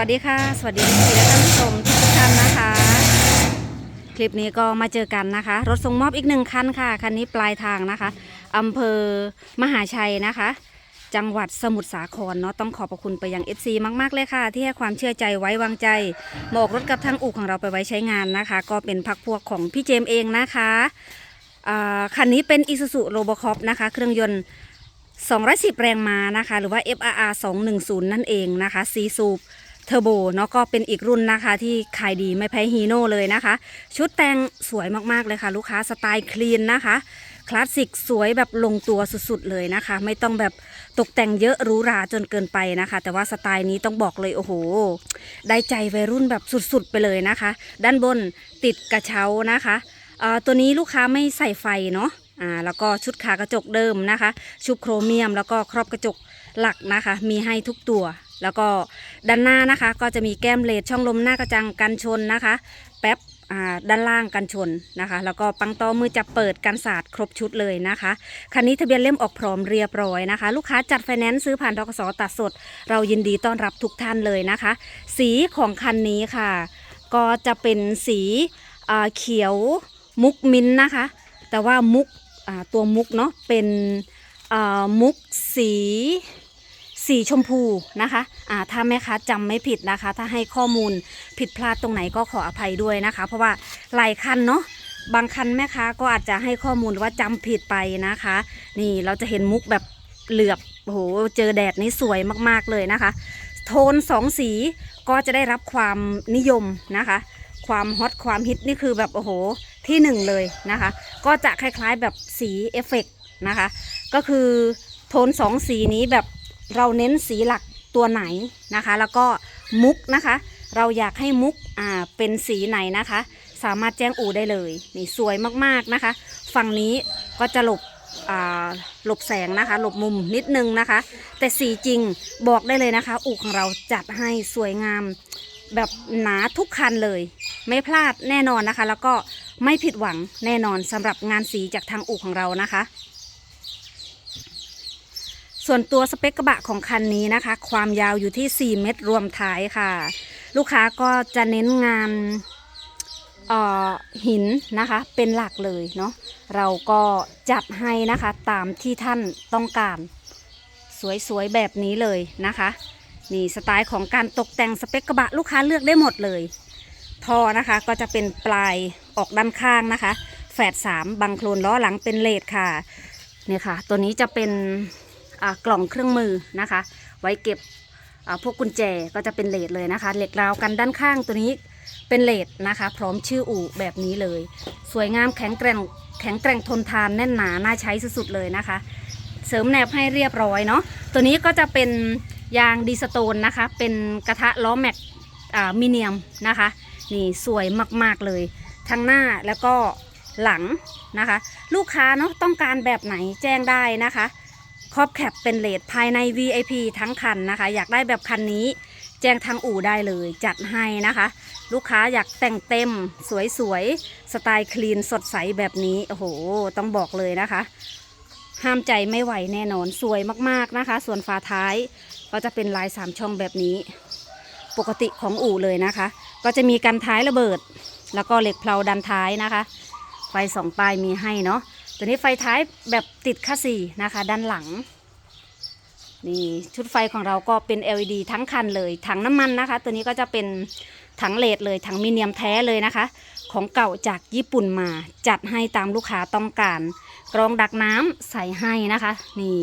วัสดีค่ะ สวัสดีพี่และท่านผู้ชมทุกท่านนะคะ คลิปนี้ก็มาเจอกันนะคะ รถส่งมอบอีกหนึ่งคันค่ะ คันนี้ปลายทางนะคะอำเภอมหาชัยนะคะ จังหวัดสมุทรสาครเนาะต้องขอบพระคุณไปยัง FC มาก ๆ เลยค่ะ ที่ให้ความเชื่อใจไว้วางใจหมอกรถกับทางอู่ของเราไปไว้ใช้งานนะคะ ก็เป็นพักพวกของพี่เจมส์เองนะคะคันนี้เป็น Isuzu Robocop นะคะ เครื่องยนต์210 แรงม้านะคะ หรือว่า FRR 210 นั่นเองนะคะซีซูป เทอร์โบเนาะก็เป็นอีกรุ่นนะคะ ที่ขายดีไม่แพ้ฮีโน่เลยนะคะ ชุดแต่งสวยมากๆเลยค่ะ ลูกค้าสไตล์คลีนนะคะคลาสสิกสวยแบบลงตัวสุดๆเลยนะคะ ไม่ต้องแบบตกแต่งเยอะหรูหราจนเกินไปนะคะ แต่ว่าสไตล์นี้ต้องบอกเลยโอ้โห ได้ใจวัยรุ่นแบบสุดๆไปเลยนะคะ ด้านบนติดกระเช้านะคะตัวนี้ลูกค้าไม่ใส่ไฟเนาะอ่าแล้วก็ชุดขากระจกเดิมนะคะ ชุบโครเมียมแล้วก็ครอบกระจกหลักนะคะ มีให้ทุกตัว แล้วก็ด้านหน้านะคะ ก็จะมีแก้มเลดช่องลมหน้ากระจังกันชนนะคะ แป๊บด้านล่างกันชนนะคะ แล้วก็ปังตอมือจับเปิดกันศาสตร์ครบชุดเลยนะคะคันนี้ทะเบียนเล่มออกพร้อมเรียบร้อยนะคะ ลูกค้าจัดไฟแนนซ์ซื้อผ่านทกสตัดสด เรายินดีต้อนรับทุกท่านเลยนะคะ สีของคันนี้ค่ะ ก็จะเป็นสีเขียวมุกมิ้นนะคะ แต่ว่ามุกตัวมุกเนาะเป็นมุกสี สีชมพูนะคะอ่าถ้าแม่ค้าจำไม่ผิดนะคะ ถ้าให้ข้อมูลผิดพลาดตรงไหนก็ขออภัยด้วยนะคะ เพราะว่าหลายคันเนาะบางคันแม่ค้าก็อาจจะให้ข้อมูลว่าจำผิดไปนะคะ นี่เราจะเห็นมุกแบบเหลือบโอ้โหเจอแดดนี่สวยมากๆเลยนะคะ โทนสองสีก็จะได้รับความนิยมนะคะ ความฮอตความฮิตนี่คือแบบโอ้โหที่หนึ่งเลยนะคะ ก็จะคล้ายๆแบบสีเอฟเฟกต์นะคะ ก็คือโทนสองสีนี้แบบ เราเน้นสีหลักตัวไหนนะคะ แล้วก็มุกนะคะ เราอยากให้มุกอ่าเป็นสีไหนนะคะ สามารถแจ้งอู่ได้เลยนี่สวยมากๆนะคะ ฝั่งนี้ก็จะหลบอ่าหลบแสงนะคะ หลบมุมนิดนึงนะคะ แต่สีจริงบอกได้เลยนะคะ อู่ของเราจัดให้สวยงามแบบหนาทุกคันเลย ไม่พลาดแน่นอนนะคะ แล้วก็ไม่ผิดหวังแน่นอนสำหรับงานสีจากทางอู่ของเรานะคะ ส่วนตัวสเปคกระบะของคันนี้นะคะ ความยาวอยู่ที่ 4 เมตรรวมท้ายค่ะ ลูกค้าก็จะเน้นงานอหินนะคะเป็นหลักเลยเนาะเราก็จัดให้นะคะตามที่ท่านต้องการสวยๆแบบนี้เลยนะคะนี่สไตล์ของการตกแต่งสเปคกระบะลูกค้าเลือกได้หมดเลยท่อนะคะก็จะเป็นปลายออกด้านข้างนะคะ แฝดสามบังโคลนล้อหลังเป็นเลดค่ะเนี่ยค่ะ ตัวนี้จะเป็น กล่องเครื่องมือนะคะ ไว้เก็บพวกกุญแจก็จะเป็นเลดเลยนะคะเหล็กราวกันด้านข้างตัวนี้เป็นเลดนะคะ พร้อมชื่ออู่แบบนี้เลย สวยงามแข็งแกร่งแข็งแกร่งทนทานแน่นหนาน่าใช้สุดๆเลยนะคะ เสริมแนบให้เรียบร้อยเนาะตัวนี้ก็จะเป็นยางดีสโตนนะคะ เป็นกระทะล้อแม็กมิเนียมนะคะนี่สวยมากๆเลย ทั้งหน้าแล้วก็หลังนะคะ ลูกค้าเนาะต้องการแบบไหนแจ้งได้นะคะ ครอบแคปเป็นเลดภายใน VIP ทั้งคันนะคะ อยากได้แบบคันนี้แจ้งทางอู่ได้เลยจัดให้นะคะ ลูกค้าอยากแต่งเต็มสวยๆ สไตล์คลีนสดใสแบบนี้โอ้โหต้องบอกเลยนะคะ ห้ามใจไม่ไหวแน่นอนสวยมากๆนะคะ ส่วนฝาท้ายก็จะเป็นลายสามช่องแบบนี้ ปกติของอู่เลยนะคะ ก็จะมีกันท้ายระเบิด แล้วก็เหล็กเพลาดันท้ายนะคะ ไฟสองปลายมีให้เนาะ ตัวนี้ไฟท้ายแบบติดคัสซีนะคะด้านหลัง นี่ชุดไฟของเราก็เป็น LED ทั้งคันเลยถังน้ำมันนะคะ ตัวนี้ก็จะเป็นถังเลดเลยถังมีเนียมแท้เลยนะคะ ของเก่าจากญี่ปุ่นมาจัดให้ตามลูกค้าต้องการ กรองดักน้ำใส่ให้นะคะ นี่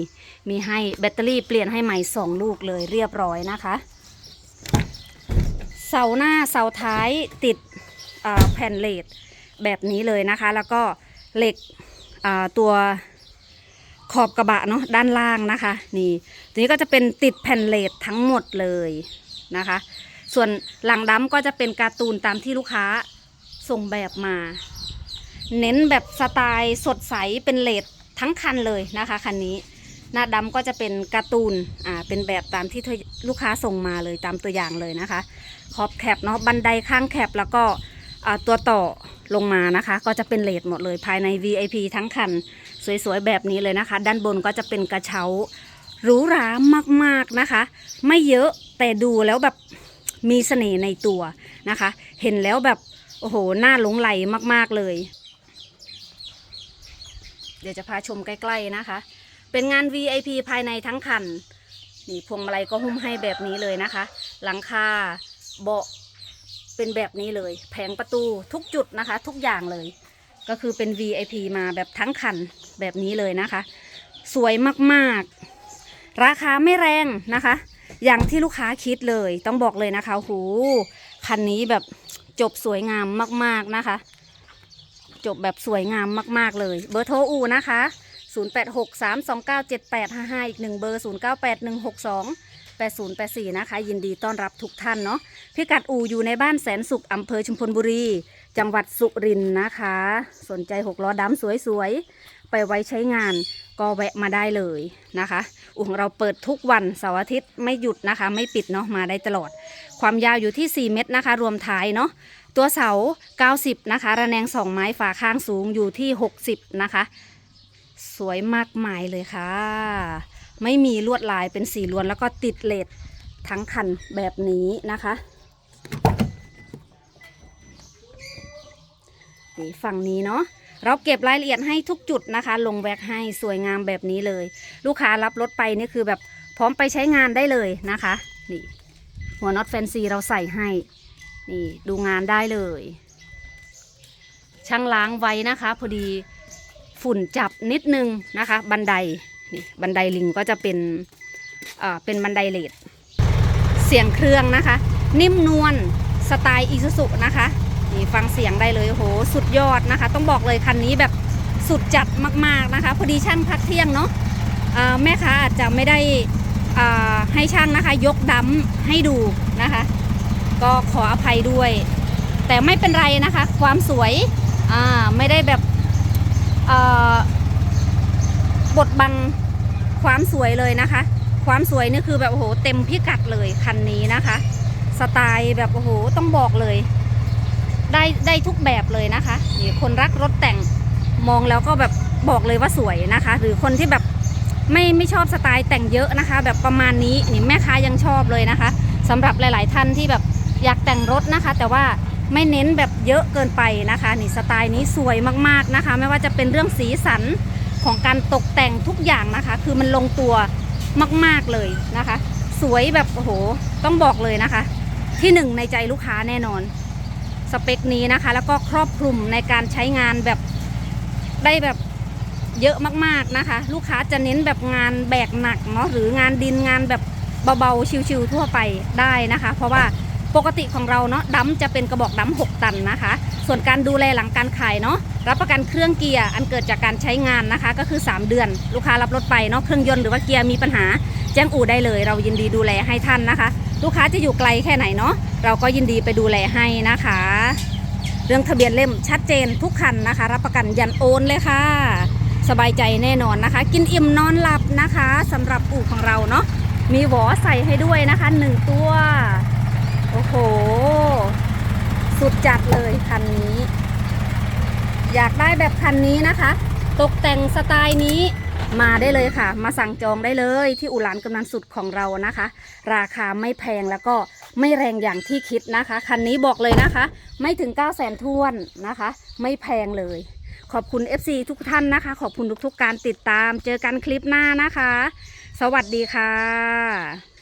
มีให้แบตเตอรี่เปลี่ยนให้ใหม่2ลูกเลยเรียบร้อยนะคะเสาหน้าเสาท้ายติดแผ่นเลดแบบนี้เลยนะคะ แล้วก็เหล็ก ตัวขอบกระบะเนาะด้านล่างนะคะ นี่ตัวนี้ก็จะเป็นติดแผ่นเลดทั้งหมดเลยนะคะ ส่วนหลังดำก็จะเป็นการ์ตูนตามที่ลูกค้าส่งแบบมา เน้นแบบสไตล์สดใสเป็นเลดทั้งคันเลยนะคะคันนี้ หน้าดำก็จะเป็นการ์ตูนอ่าเป็นแบบตามที่ลูกค้าส่งมาเลยตามตัวอย่างเลยนะคะ ขอบแคปเนาะบันไดข้างแคปแล้วก็ตัวต่อ ลงมานะคะ ก็จะเป็นเลดหมดเลยภายใน VIP ทั้งคัน สวยๆ แบบนี้เลยนะคะ ด้านบนก็จะเป็นกระเช้าหรูหรามากๆนะคะ ไม่เยอะแต่ดูแล้วแบบมีเสน่ห์ในตัวนะคะ เห็นแล้วแบบโอ้โหน่าหลงไหลมากๆเลย เดี๋ยวจะพาชมใกล้ๆนะคะ เป็นงาน VIP ภายในทั้งคันนี่พวงมาลัยก็หุ้มให้แบบนี้เลยนะคะ หลังคาเบาะ เป็นแบบนี้เลย แผงประตูทุกจุดนะคะ ทุกอย่างเลย ก็คือเป็น VIP มาแบบทั้งคันแบบนี้เลยนะคะ สวยมากๆ ราคาไม่แรงนะคะ อย่างที่ลูกค้าคิดเลยต้องบอกเลยนะคะหูคันนี้แบบจบสวยงามมากๆนะคะ จบแบบสวยงามมาก ๆเลย เบอร์โทรอูนะคะ 0863297855 อีกหนึ่งเบอร์ 098162 8084 นะคะ ยินดีต้อนรับทุกท่านเนาะพิกัดอูอยู่ในบ้านแสนสุขอำเภอชุมพลบุรี จังหวัดสุรินทร์นะคะ สนใจหกล้อดำสวยๆ ไปไว้ใช้งานก็แวะมาได้เลยนะคะ อู่ของเราเปิดทุกวันเสาร์อาทิตย์ไม่หยุดนะคะ ไม่ปิดเนาะมาได้ตลอด ความยาวอยู่ที่ 4 เมตรนะคะ รวมท้ายเนาะตัวเสา 90 นะคะ ระแนงสองไม้ฝาข้างสูงอยู่ที่ 60 นะคะ สวยมากมายเลยค่ะ ไม่มีลวดลายเป็นสีล้วน แล้วก็ติดเลดทั้งคันแบบนี้นะคะนี่ฝั่งนี้เนาะเราเก็บรายละเอียดให้ทุกจุดนะคะ ลงแวกให้สวยงามแบบนี้เลย ลูกค้ารับรถไปนี่คือแบบพร้อมไปใช้งานได้เลยนะคะนี่หัวน็อตแฟนซีเราใส่ให้นี่ดูงานได้เลย ช่างล้างไว้นะคะ พอดีฝุ่นจับนิดนึงนะคะ บันได นี่บันไดลิงก็จะเป็นอ่าเป็นบันไดเลดเสียงเครื่องนะคะ นิ่มนวลสไตล์อีซูซุนะคะนี่ฟังเสียงได้เลยโหสุดยอดนะคะ ต้องบอกเลยคันนี้แบบสุดจัดมากๆนะคะ พอดีช่างพักเที่ยงเนาะแม่ค้าอาจจะไม่ได้ให้ช่างนะคะ ยกดัมให้ดูนะคะ ก็ขออภัยด้วย แต่ไม่เป็นไรนะคะ ความสวยไม่ได้แบบบดบัง ความสวยเลยนะคะ ความสวยนี่คือแบบโอ้โหเต็มพิกัดเลยคันนี้นะคะ สไตล์แบบโอ้โหต้องบอกเลย ได้ได้ทุกแบบเลยนะคะนี่คนรักรถแต่งมองแล้วก็แบบบอกเลยว่าสวยนะคะ หรือคนที่แบบไม่ไม่ชอบสไตล์แต่งเยอะนะคะ แบบประมาณนี้นี่แม่ค้ายังชอบเลยนะคะสำหรับหลาย ๆ ท่านที่แบบอยากแต่งรถนะคะ แต่ว่าไม่เน้นแบบเยอะเกินไปนะคะ นี่สไตล์นี้สวยมากๆนะคะ ไม่ว่าจะเป็นเรื่องสีสัน ของการตกแต่งทุกอย่างนะคะ คือมันลงตัวมาก ๆเลยนะคะ สวยแบบโอ้โหต้องบอกเลยนะคะ ที่หนึ่งในใจลูกค้าแน่นอน สเปคนี้นะคะ แล้วก็ครอบคลุมในการใช้งานแบบได้แบบเยอะมากๆนะคะ ลูกค้าจะเน้นแบบงานแบกหนักเนาะหรืองานดินงานแบบเบาๆชิวๆทั่วไปได้นะคะ เพราะว่าปกติของเราเนาะดัมจะเป็นกระบอกดัม6ตันนะคะ ส่วนการดูแลหลังการขายเนาะ รับประกันเครื่องเกียร์อันเกิดจากการใช้งานนะคะ ก็คือ 3 เดือน ลูกค้ารับรถไปเนาะเครื่องยนต์หรือว่าเกียร์มีปัญหา แจ้งอู่ได้เลย เรายินดีดูแลให้ท่านนะคะ ลูกค้าจะอยู่ไกลแค่ไหนเนาะเราก็ยินดีไปดูแลให้นะคะ เรื่องทะเบียนเล่มชัดเจนทุกคันนะคะ รับประกันยันโอนเลยค่ะ สบายใจแน่นอนนะคะ กินอิ่มนอนหลับนะคะสำหรับอู่ของเราเนาะมีหวอใส่ให้ด้วยนะคะหนึ่งตัวโอ้โห สุดจัดเลยคันนี้ อยากได้แบบคันนี้นะคะ ตกแต่งสไตล์นี้มาได้เลยค่ะ มาสั่งจองได้เลยที่อุหลานกำนันสุดของเรานะคะ ราคาไม่แพงแล้วก็ไม่แรงอย่างที่คิดนะคะ คันนี้บอกเลยนะคะ ไม่ถึง 9 0 0 0 0 0ท้วนนะคะ ไม่แพงเลย ขอบคุณ FC ทุกท่านนะคะ ขอบคุณทุกๆการติดตาม เจอกันคลิปหน้านะคะ สวัสดีค่ะ